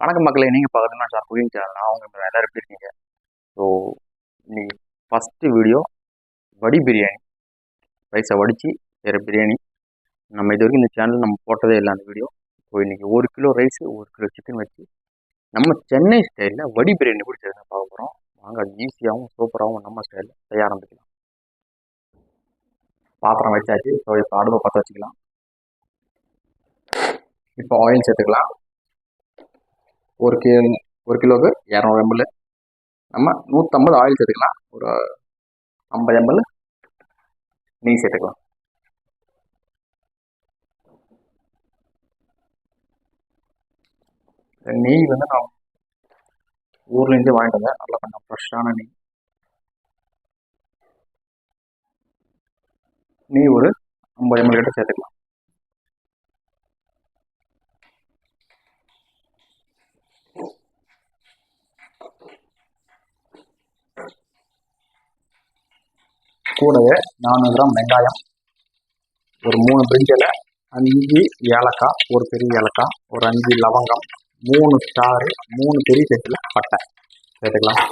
வணக்கம் மக்களே நீங்கள் பார்க்குறதுனா சார் குயிங் சேனல். அவங்க எல்லோரும் எப்படி இருக்கீங்க? ஸோ இன்னைக்கு ஃபஸ்ட்டு வீடியோ வடி பிரியாணி. ரைஸை வடித்து வேறு பிரியாணி. நம்ம இது வரைக்கும் இந்த சேனல் நம்ம போட்டதே இல்லை அந்த வீடியோ ஸோ இன்றைக்கி ஒரு கிலோ ரைஸு ஒரு கிலோ சிக்கன் வச்சு நம்ம சென்னை ஸ்டைலில் வடி பிரியாணி எப்படி செய்யணும் பார்க்க போகிறோம் வாங்க அது ஈஸியாகவும் சூப்பராகவும் நம்ம ஸ்டைலில் செய்ய ஆரம்பிக்கலாம். பாத்திரம் வச்சாச்சு ஸோ இப்போ அடுப்பை பற்ற வச்சுக்கலாம். இப்போ ஆயில் சேர்த்துக்கலாம். ஒரு கிலோ ஒரு கிலோவுக்கு இரநூறு எம்எல் நம்ம நூற்றம்பது ஆயில் சேர்த்துக்கலாம். ஒரு ஐம்பது எம்எல் நெய் சேர்த்துக்கலாம். நெய் வந்து நான் ஊர்லேருந்து வாங்கிட்டு வந்தேன். நல்லா கொஞ்சம் ஃப்ரெஷ்ஷான நெய். நெய் ஒரு ஐம்பது எம்எல் கிட்ட சேர்த்துக்கலாம். கூடவே நானூறு கிராம் வெங்காயம் ஒரு மூணு பிரிஞ்சில் அஞ்சு ஏலக்காய் ஒரு பெரிய ஏலக்காய் ஒரு அஞ்சு லவங்கம் மூணு ஸ்டாரு மூணு பெரிய சைஸில் பட்டை. சேர்த்துக்கலாம்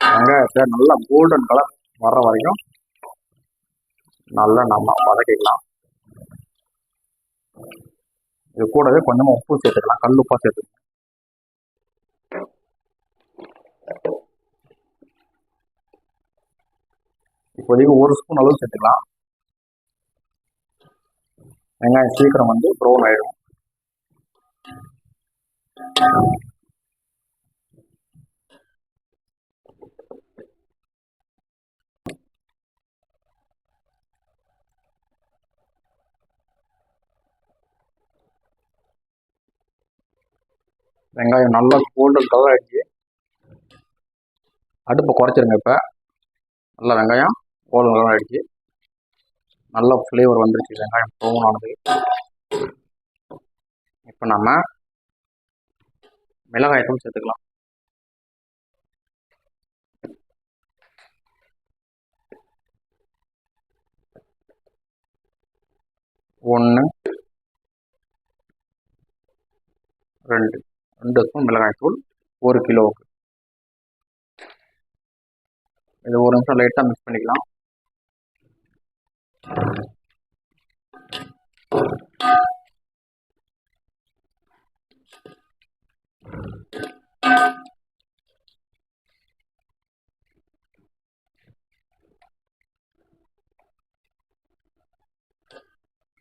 வெங்காயத்தை நல்லா கோல்டன் கலர் வர்ற வரைக்கும் நல்லா நம்ம வதக்கிக்கலாம். இது கூடவே கொஞ்சமாக உப்பு சேர்த்துக்கலாம். கல் உப்பாக சேர்த்துக்கலாம். இப்போதைக்கு ஒரு ஸ்பூன் அளவு சேர்த்துக்கலாம். வெங்காயம் சீக்கிரம் வந்து ப்ரௌன் ஆயிடும். வெங்காயம் நல்லா கோல்டன் கலர் ஆகிடுச்சு அடுப்பை குறைச்சிருங்க இப்போ. நல்லா வெங்காயம் கோல்டன் கலர் ஆகிடுச்சு நல்ல ஃப்ளேவர் வந்துருச்சு வெங்காயம் ப்ரௌன் ஆனது. இப்போ நம்ம மிளகாயத்தூள் சேர்த்துக்கலாம். ஒன்று ரெண்டு. ரெண்டு ஸ்பூன் மிளகாய்த்தூள் ஒரு கிலோவுக்கு இது ஒரு நிமிஷம் லைட்டாக மிக்ஸ் பண்ணிக்கலாம்.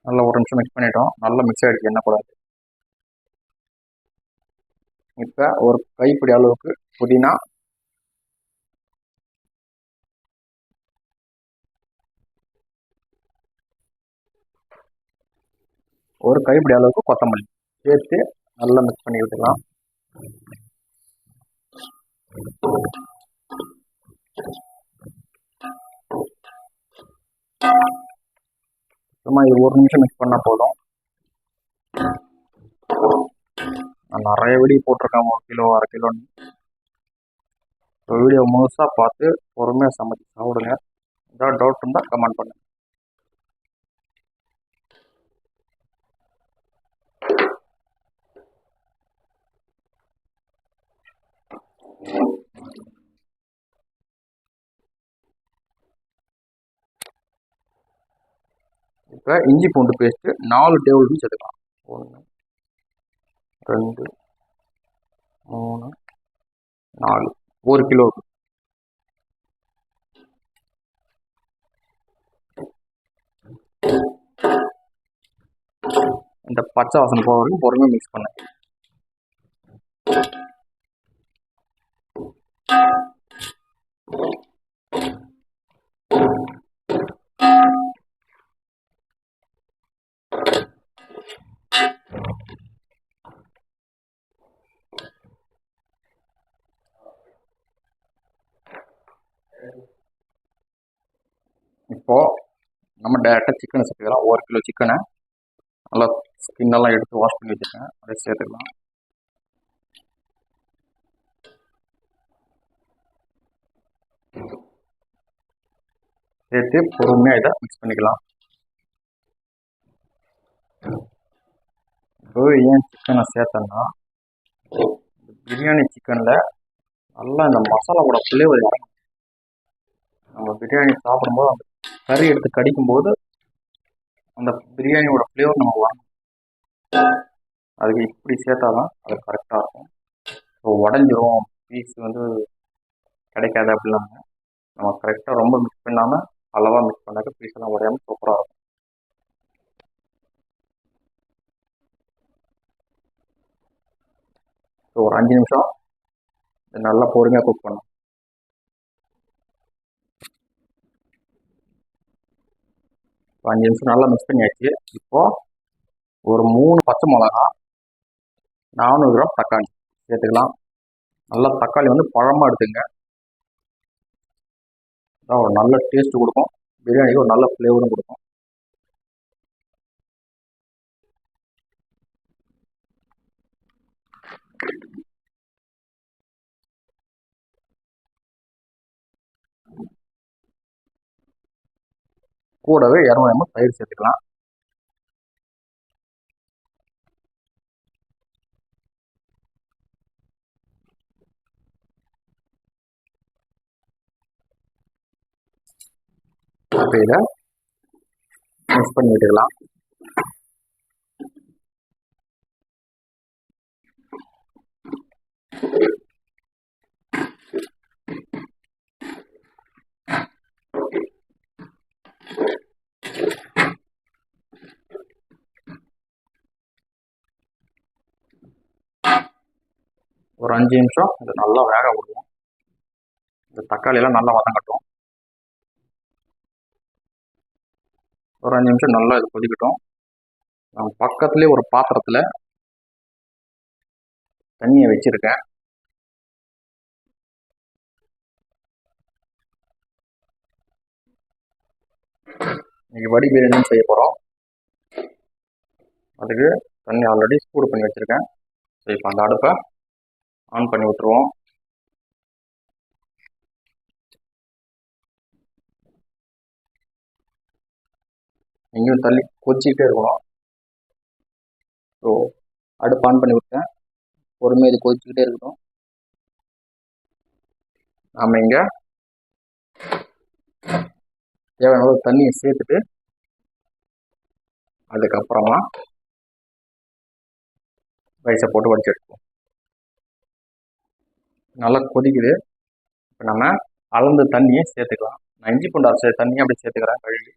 நல்லா ஒரு நிமிஷம் மிக்ஸ் பண்ணிட்டோம். நல்லா மிக்ஸ் ஆகிடுச்சு என்ன கூடாது இப்போ ஒரு கைப்பிடி அளவுக்கு புதினா. ஒரு கைப்பிடி அளவுக்கு கொத்தமல்லி. சேர்த்து நல்லா மிக்ஸ் பண்ணி விட்டுக்கலாம் சும்மா இது ஒரு நிமிஷம் மிக்ஸ் பண்ணால் போதும். நிறைய வீடியோ போட்டிருக்காங்க. ஒரு கிலோ அரை கிலோன்னு வீடியோ முழுசாக பார்த்து பொறுமையாக சமைச்சு சாப்பிடுங்க. ஏதாவது டவுட் இருந்தால் கமெண்ட் பண்ணுங்கள் இப்போ இஞ்சி பூண்டு பேஸ்ட்டு நாலு டேபிள் ஸ்பூன் சேர்த்துக்கலாம் ஒன்று ரெண்டு மூணு நாலு. ஒரு கிலோ. இந்த பச்சை வாசனை போக வரைக்கும் பொறுமையாக மிக்ஸ் பண்ணேன் இப்போது நம்ம டேரெக்டாக சிக்கனை சேர்த்துக்கலாம். ஒரு கிலோ சிக்கனை நல்லா ஸ்கின்னெல்லாம் எடுத்து வாஷ் பண்ணி வச்சுருக்கேன். அதை சேர்த்துக்கலாம். சேர்த்து பொறுமையாக இதை மிக்ஸ் பண்ணிக்கலாம். இப்போ ஏன் சிக்கனை சேர்த்தேன்னா பிரியாணி சிக்கனில் நல்லா இந்த மசாலாவோட ஃப்ளேவர் நம்ம பிரியாணி சாப்பிடும்போது அந்த கறி எடுத்து கடிக்கும்போது அந்த பிரியாணியோட ஃப்ளேவர் நம்ம வாங்கணும். அதுக்கு இப்படி சேர்த்தா தான் அது கரெக்டாக இருக்கும். ஸோ உடஞ்சிரும். பீஸ் வந்து கிடைக்காது அப்படிலாம் நம்ம கரெக்டாக ரொம்ப மிக்ஸ் பண்ணாமல் அளவாக மிக்ஸ் பண்ணாக்க பீஸ் எல்லாம் உடையாமல் சூப்பராக இருக்கும். ஸோ ஒரு அஞ்சு நிமிஷம். நல்லா பொறுமையாக குக் பண்ணும் இப்போ அஞ்சு நிமிஷம் நல்லா மிக்ஸ் பண்ணியாச்சு. இப்போது ஒரு மூணு பச்சை மிளகா நானூறு கிராம் தக்காளி சேர்த்துக்கலாம். நல்லா தக்காளி வந்து பழமாக எடுத்துங்க. அதான் ஒரு நல்ல டேஸ்ட்டு கொடுக்கும். பிரியாணிக்கு ஒரு நல்ல ஃப்ளேவரும் கொடுக்கும். கூடவே இரநூறு எம்எல் தயிர் சேர்த்துக்கலாம். இப்போ இதை மிக்ஸ் பண்ணி விட்டுக்கலாம். ஒரு அஞ்சு நிமிஷம். இது நல்லா வேக விடுவோம். இந்த தக்காளியெல்லாம் நல்லா வதங்கட்டும். ஒரு அஞ்சு நிமிஷம் நல்லா இது கொதிக்கட்டும். நான் பக்கத்துலேயே ஒரு பாத்திரத்தில் தண்ணியை வச்சுருக்கேன். இன்றைக்கி வடி பிரியாணி செய்ய போகிறோம் அதுக்கு தண்ணி ஆல்ரெடி சூடு பண்ணி வச்சுருக்கேன். ஸோ இப்போ அந்த அடுப்பை ஆன் பண்ணி விட்டுருவோம். எங்கேயும் தள்ளி கொச்சிக்கிட்டே இருக்கணும். ஸோ அடுப்பு ஆன் பண்ணி விட்டேன். பொறுமையாக இது கொதிச்சுக்கிட்டே இருக்கட்டும். நாம் இங்கே தேவையான அளவு தண்ணியை சேர்த்துட்டு அதுக்கப்புறமா ரைஸை போட்டு வடிச்சு எடுப்போம். நல்லா கொதிக்குது. இப்போ நம்ம அளந்து தண்ணியை சேர்த்துக்கலாம். நான் இஞ்சி பூண்டு அரைச்ச தண்ணியை அப்படி சேர்த்துக்கிறேன் கழுவி.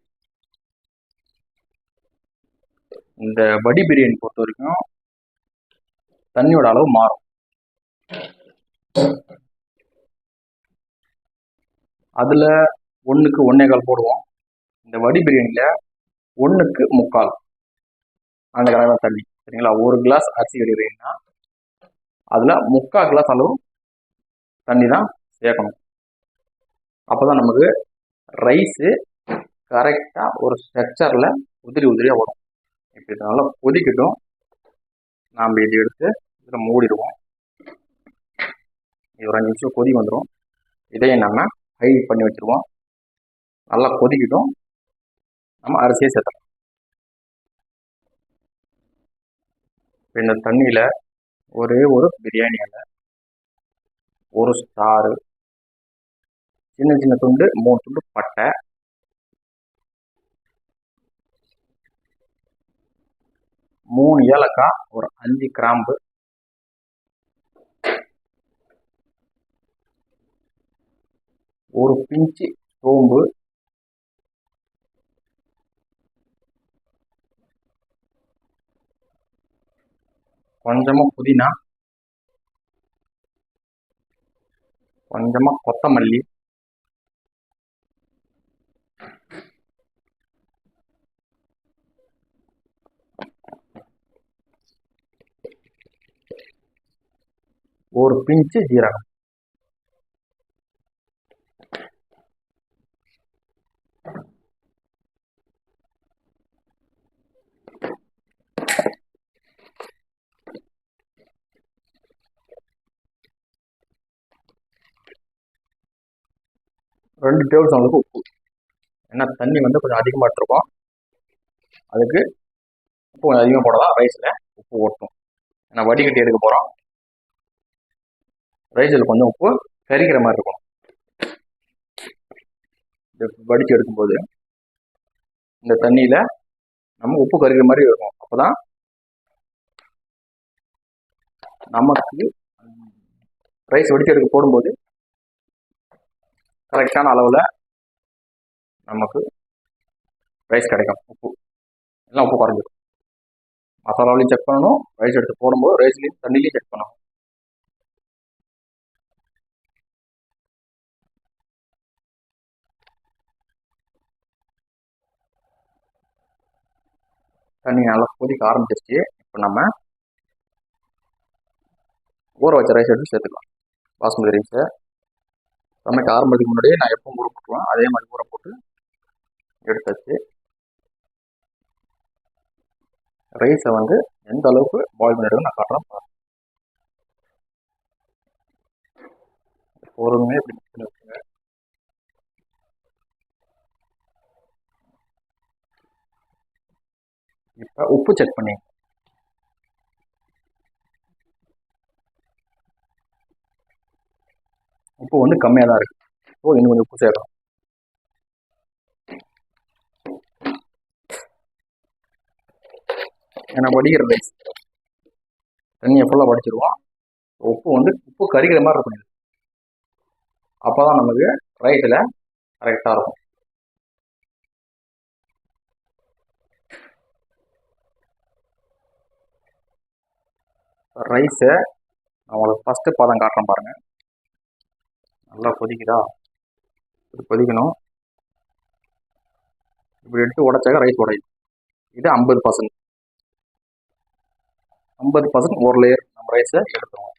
இந்த வடி பிரியாணி பொறுத்த வரைக்கும் தண்ணியோட அளவு மாறும். அதில் ஒன்றுக்கு ஒன்றே கால் போடுவோம். இந்த வடி பிரியாணியில் ஒன்றுக்கு முக்கால். அந்த கணக்கில் தண்ணி சரிங்களா? ஒரு கிளாஸ் அரிசி வடி அதில் முக்கால் கிளாஸ் அளவு தண்ணி தான் சேர்க்கணும். அப்போ தான் நமக்கு ரைஸு கரெக்டாக ஒரு ஸ்ட்ரக்சரில் உதிரி உதிரியாக வரும். இப்போ இது நல்லா கொதிக்கட்டும். நாம் இது எடுத்து இதில் மூடிடுவோம். இது ஒரு அஞ்சு நிமிஷம் கொதி வந்துடும் இதையும் நம்ம ஹை பண்ணி வச்சுருவோம். நல்லா கொதிக்கட்டும். நம்ம அரிசியை சேர்த்துறோம் இப்போ இந்த தண்ணியில் ஒரே ஒரு பிரியாணி இலை ஒரு ஸ்டாரு சின்ன சின்ன துண்டு மூணு துண்டு பட்டை. மூணு ஏலக்காய் ஒரு அஞ்சு கிராம்பு. ஒரு பிஞ்சு சோம்பு. கொஞ்சமாக புதினா. கொஞ்சமா கொத்தமல்லி. ஒரு பிஞ்சு ஜீரகம். ரெண்டு டேபிள் ஸ்பூன் அளவுக்கு உப்பு. ஏன்னா தண்ணி வந்து கொஞ்சம் அதிகமாக எடுத்துருக்கோம். அதுக்கு உப்பு கொஞ்சம் அதிகமாக போடலாம். ரைஸில் உப்பு ஓட்டணும். ஏன்னா வடிகட்டி எடுக்க போகிறோம் ரைஸில் கொஞ்சம் உப்பு கரிக்கிற மாதிரி இருக்கும் வடித்து எடுக்கும்போது இந்த தண்ணியில் நம்ம உப்பு கரிக்கிற மாதிரி இருக்கும். அப்போ தான் நமக்கு ரைஸ் வடித்து எடுக்க போடும்போது கரெக்டான அளவில் நமக்கு ரைஸ் கிடைக்கும். உப்பு. எல்லாம் உப்பு குறைஞ்சிடும் மசாலாவிலையும் செக் பண்ணணும். ரைஸ் எடுத்து போடும்போது ரைஸ்லையும் தண்ணிலையும் செக் பண்ணணும். தண்ணி நல்லா கொதிக்க ஆரம்பிச்சிருச்சு. இப்போ நம்ம ஊற வச்ச ரைஸ் எடுத்து சேர்த்துக்கலாம். பாஸ்மதி ரைஸை சமைக்க ஆரம்பிக்கிறதுக்கு முன்னாடியே நான் எப்பவும் ஊற போட்டுருவேன். அதே மாதிரி ஊற போட்டு எடுத்தாச்சு. ரைஸை வந்து எந்த அளவுக்கு பாயில் பண்ணிடுறது நான் காட்டுறேன். பாருங்க. பொறுமையாக இப்படி பண்ணி வச்சுங்க இப்போ உப்பு செக் பண்ணி உப்பு வந்து கம்மியாக தான் இருக்குது ஸோ இன்னும் கொஞ்சம் உப்பு சேர்க்கணும் ஏன்னா வடிகிற ரைஸ் தண்ணியை ஃபுல்லாக வடிச்சிருவோம். உப்பு வந்து உப்பு கறிக்கிற மாதிரி இருக்கும் அப்போ தான் நமக்கு ரைஸில் கரெக்டாக இருக்கும். ரைஸை நான் ஃபஸ்ட்டு பதம் காட்டுறேன் பாருங்கள் நல்லா கொதிக்குதா? இப்படி கொதிக்கணும். இப்படி எடுத்து உடச்சாக்க ரைஸ் உடையும் இது. ஐம்பது பர்சன்ட் ஐம்பது பர்சன்ட் ஒரு லேயர் நம்ம ரைஸை எடுத்துருவோம்.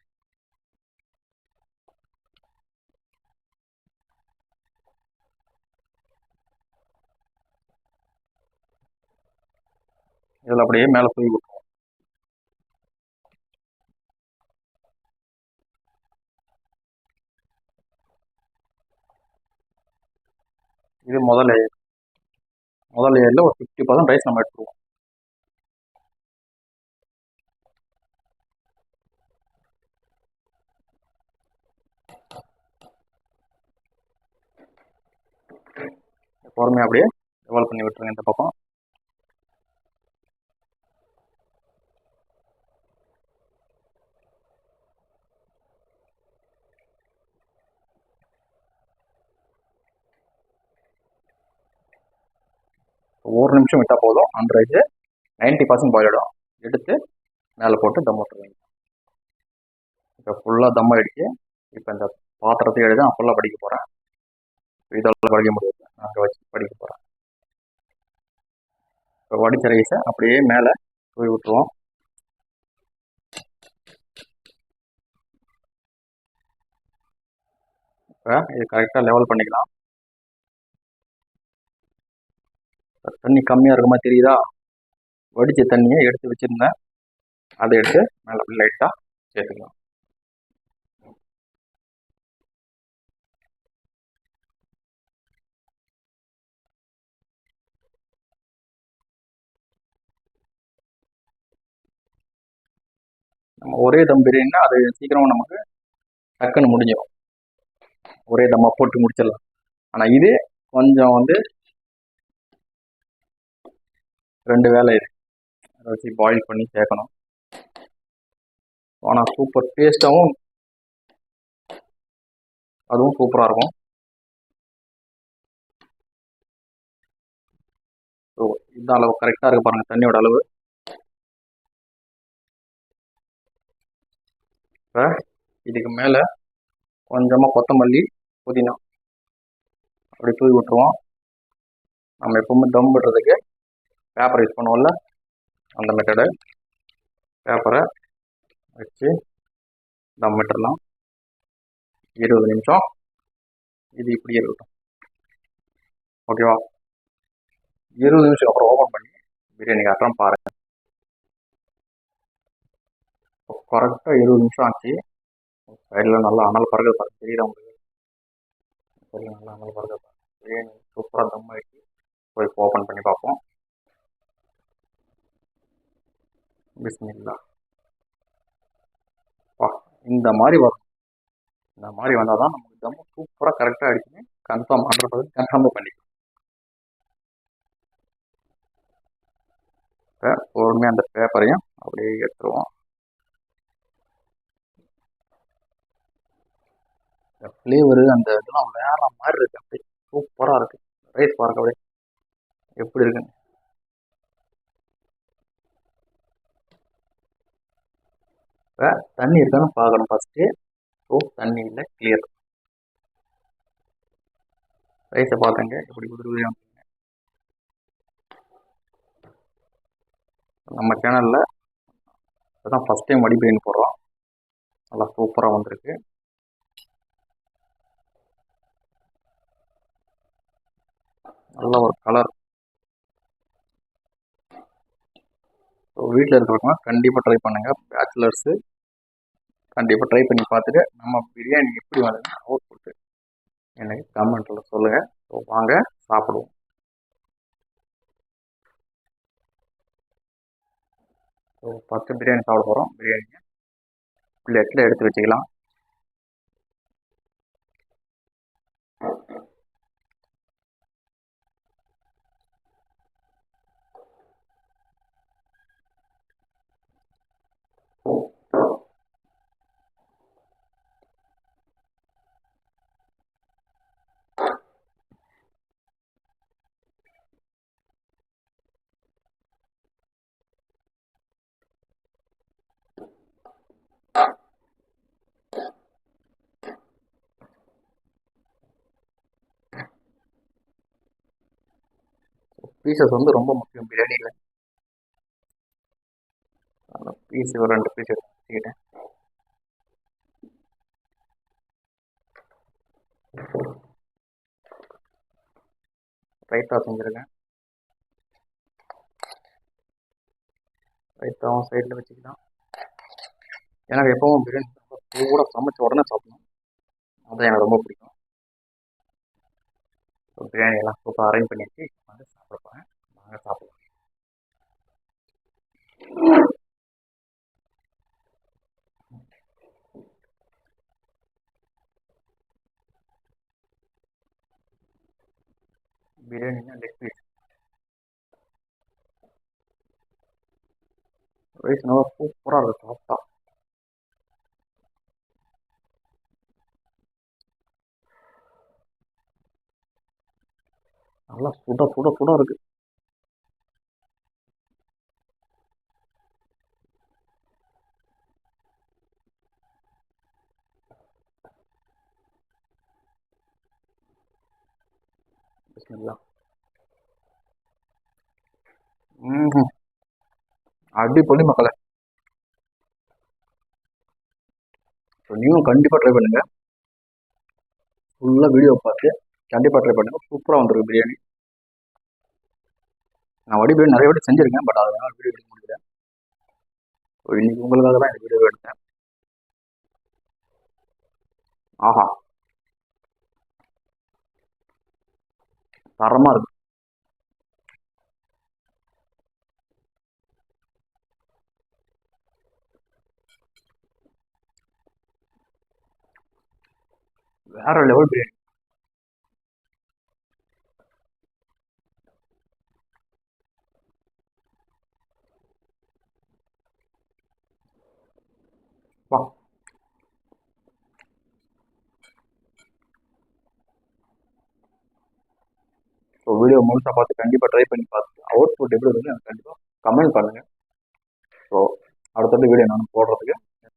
இதில் அப்படியே மேலே போய் விட்டுருவோம். இது முதல் லேயர் முதல் லேயரில் ஒரு ஃபிஃப்டி பர்சன்ட் ரைஸ் நம்ம எடுத்துருவோம். பொறுமையாக அப்படியே டெவலப் பண்ணி விட்டுருங்க இந்த பக்கம் ஒரு நிமிஷம் விட்டால் போதும். அந்த ரைஸு நைன்ட்டி பர்சன்ட் பாயில் ஆகிடும் எடுத்து மேலே போட்டு தம் விட்டுருவீங்க இப்போ ஃபுல்லாக தம் ஆகிடுச்சு இப்போ இந்த பாத்திரத்தை எடுத்து நான் ஃபுல்லாக படிக்க போகிறேன் இதெல்லாம் படிக்க முடியாது. நாங்கள் அங்கே வச்சு படிக்க போகிறேன் இப்போ வடித்த ரைஸை அப்படியே மேலே தூவி விட்டுருவோம். இப்போ இது கரெக்டாக லெவல் பண்ணிக்கலாம். தண்ணி கம்மியாக இருக்குமா தெரியுதா? வடித்த தண்ணியை எடுத்து வச்சுருந்தேன். அதை எடுத்து மேலே லைட்டாக சேர்த்துக்கலாம். நம்ம ஒரே தம் பிரியாணினா அது சீக்கிரம் நமக்கு டக்குன்னு முடிஞ்சிடும் ஒரே தம்மா போட்டு முடிச்சிடலாம். ஆனால் இது கொஞ்சம் வந்து ரெண்டு வேலை இது அதை வச்சு பாயில் பண்ணி சேர்க்கணும். ஆனால் சூப்பர் டேஸ்ட்டாகவும் அதுவும் சூப்பராக இருக்கும். ஸோ இந்த அளவு கரெக்டாக இருக்கு பாருங்கள் தண்ணியோட அளவு. இப்போ இதுக்கு மேலே கொஞ்சமாக கொத்தமல்லி புதினா. அப்படி தூவி விட்டுருவோம். நம்ம எப்பவுமே தம் விடுறதுக்கு பேப்பர் யூஸ் பண்ணுவோம்ல? அந்த மெத்தடு பேப்பரை வச்சு தம் விட்டுறலாம் இருபது நிமிஷம். இது இப்படி இருக்கட்டும். ஓகேவா இருபது நிமிஷம் அப்புறம் ஓப்பன் பண்ணி பிரியாணி காட்டுறோம் பாருங்கள் கரெக்டாக இருபது நிமிஷம் ஆச்சு. சைடில் நல்லா அனல் பறக்க பாருங்க. தெரியுதா உங்களுக்கு? சைடில் நல்லா அனல் பறக்க பாருங்க. பிரியாணி சூப்பராக தம் ஆகி போய் ஓப்பன் பண்ணி பார்ப்போம். பிஸ்மில்லா வா இந்த மாதிரி வரும் இந்த மாதிரி வந்தால் தான் நமக்கு தம்மு சூப்பராக கரெக்டாக அடிச்சுன்னு கன்ஃபார்ம் ஆர்டர் பர்சன்ட் கன்ஃபார்மாக பண்ணிக்கணும். பொறுமையாக அந்த பேப்பரையும் அப்படியே எடுத்துருவோம். இந்த ஃப்ளேவரு அந்த இதெல்லாம் வேற மாதிரி இருக்கு. அப்படியே சூப்பராக இருக்குது ரைஸ் பாருங்க அப்படியே. எப்படி இருக்குன்னு. இப்போ தண்ணி இருக்கான்னு பார்க்கணும் ஃபஸ்ட்டு ஸோ தண்ணி இல்லை கிளியர் ரைஸை பார்த்துங்க எப்படி குதிரை நம்ம சேனலில் இப்போதான் ஃபஸ்ட் டைம் வடி போடுறோம். நல்லா சூப்பராக வந்திருக்கு. நல்ல ஒரு கலர் ஸோ வீட்டில் இருக்கிறவங்க கண்டிப்பாக ட்ரை பண்ணுங்கள் பேச்சுலர்ஸு கண்டிப்பாக ட்ரை பண்ணி பார்த்துட்டு நம்ம பிரியாணி எப்படி வந்ததுன்னு அவுட் போட்டு எனக்கு கமெண்ட்டில் சொல்லுங்கள் ஸோ வாங்க சாப்பிடுவோம். ஸோ ஃபஸ்ட்டு பிரியாணி சாப்பிட போகிறோம் பிரியாணியை பிளேட்டில் எடுத்து வச்சுக்கலாம். பீசஸ் வந்து ரொம்ப முக்கியம். பிரியாணியில். பீஸ் ஒரு ரெண்டு பீஸ் எடுத்து வச்சுக்கிட்டேன். ரைத்தா செஞ்சுருக்கேன். ரைத்தாவும் சைடில் வச்சுக்கலாம் எனக்கு எப்பவும் பிரியாணி சூடாக சமைச்ச உடனே சாப்பிடணும். அதுதான் எனக்கு ரொம்ப பிடிக்கும். பிரியாணி எல்லாம் சூப்பராக அரேஞ்ச் பண்ணியாச்சு. சாப்பிடுவேன் சாப்பிட போகிறேன் வாங்க சாப்பிடலாம் பிரியாணினா லெக் பீஸ் ரைஸ் நல்லா சூப்பராக இருக்கும் சாப்பிட்டா. நல்லா சுட சுட சுட இருக்கு. பிஸ்மில்லா ம் மக்களை ஸோ நீங்களும் கண்டிப்பாக ட்ரை பண்ணுங்கள் ஃபுல்லாக வீடியோ பார்த்து கண்டிப்பாக ட்ரை பண்ணுங்கள் சூப்பராக வந்திருக்கு பிரியாணி. நான் வடி பிரியாணி நிறைய வாட்டி செஞ்சுருக்கேன் பட் அதனால் வீடியோ எடுக்க முடியல. இன்னைக்கு உங்களுக்காக தான் இந்த வீடியோ எடுத்தேன். ஆஹா. தரமாக இருக்கு. வேற லெவல் பிரியாணி வா ஸோ வீடியோ முழுசாக பார்த்து கண்டிப்பாக ட்ரை பண்ணி பார்த்து அவுட் புட் எப்படி இருக்குன்னு எனக்கு கண்டிப்பாக கமெண்ட் பண்ணுங்கள் ஸோ அடுத்தடுத்து வீடியோ நான் போடுறதுக்கு